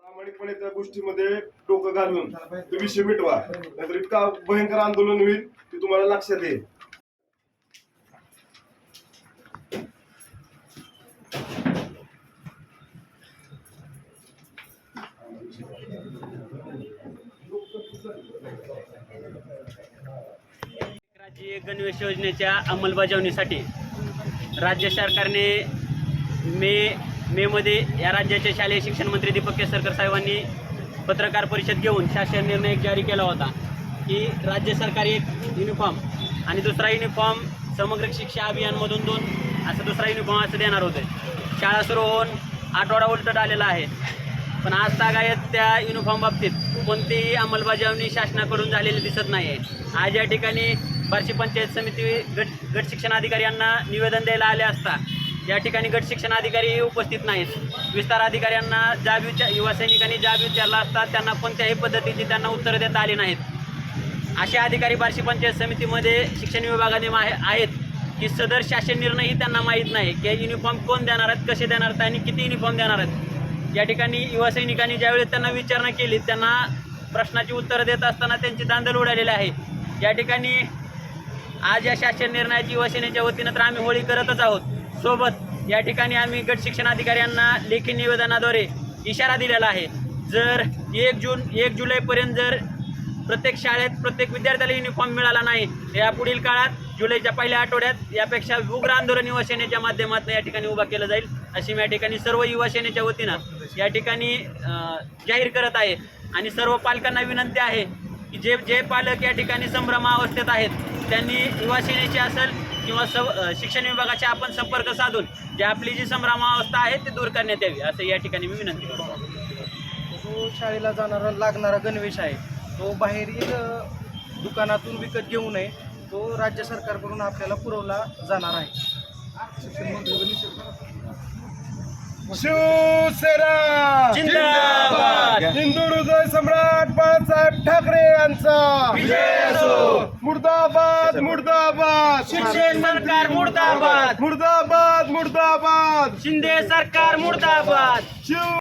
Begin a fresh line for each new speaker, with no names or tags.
प्रामाणिकपणे त्या गोष्टीमध्ये डोकं घालून तो विषय मिटवा नाहीतर इतका भयंकर आंदोलन होईल की तुम्हाला लक्षात येईल.
राज्य गणवेश योजनेच्या अंमलबजावणीसाठी राज्य सरकारने मे मेमध्ये या राज्याचे शालेय शिक्षण मंत्री दीपक केसरकर साहेबांनी पत्रकार परिषद घेऊन शासन निर्णय जारी केला होता की राज्य सरकार एक युनिफॉर्म आणि दुसरा युनिफॉर्म समग्र शिक्षा अभियानमधून दोन असं दुसरा युनिफॉर्म असं देणार होते. शाळा सुरू होऊन आठवडा उलटत आलेला आहे. पण आज तागायत त्या युनिफॉर्म बाबतीत. कोणतीही अंमलबजावणी शासनाकडून झालेली दिसत नाही आहे आज या ठिकाणी बार्शी पंचायत समिती गट गट शिक्षण अधिकारी यांना निवेदन द्यायला आले असता या ठिकाणी गट शिक्षण अधिकारी उपस्थित नाहीत. विस्तार अधिकाऱ्यांना जाब विचार युवा सैनिकांनी जाब विचारला असता त्यांना कोणत्याही पद्धतीची त्यांना उत्तरं देता आली नाहीत. असे अधिकारी बार्शी पंचायत समितीमध्ये शिक्षण विभागाने मा- आहेत की सदर शासन निर्णयही त्यांना माहीत नाही की युनिफॉर्म कोण देणार आहेत कसे देणार आहेत आणि किती युनिफॉर्म देणार आहेत. या ठिकाणी युवा सैनिकांनी ज्यावेळेस त्यांना विचारणा केली त्यांना प्रश्नाची उत्तरं देत असताना त्यांची दांदल उडालेली आहे. या ठिकाणी आज या शासन निर्णयाची युवासेनेच्या वतीनं तर आम्ही होळी करतच आहोत. सोबत या ठिकाणी आम्ही गट शिक्षण अधिकाऱ्यांना लेखी निवेदनाद्वारे इशारा दिलेला आहे. जर एक जून एक जुलैपर्यंत जर प्रत्येक शाळेत प्रत्येक विद्यार्थ्याला युनिफॉर्म मिळाला नाही या पुढील काळात जुलैच्या पहिल्या आठवड्यात यापेक्षा उग्र आंदोलन युवा सेनेच्या माध्यमातून या ठिकाणी उभा केलं जाईल. अशी मी या ठिकाणी सर्व युवा सेनेच्या वतीनं या ठिकाणी जाहीर करत आहे. आणि सर्व पालकांना विनंती आहे की जे जे पालक या ठिकाणी संभ्रमावस्थेत आहेत त्यांनी युवा सेनेची असेल किंवा सव शिक्षण विभागाचे आपण संपर्क साधून जे आपली जी संभ्रमावस्था आहे ती दूर करण्यात यावी असं या ठिकाणी मी विनंती करतो.
जो शाळेला जाणारा लागणारा गणवेश आहे तो बाहेरील दुकानातून विकत घेऊ नये. तो राज्य सरकारकडून आपल्याला पुरवला जाणार आहे!
हिंदू हृदय सम्राट बाळासाहेब ठाकरे यांचा! मुर्दाबाद मुर्दाबाद!
शिंदे सरकार मुर्दाबाद!
मुर्दाबाद मुर्दाबाद!
शिंदे सरकार मुर्दाबाद!
शिव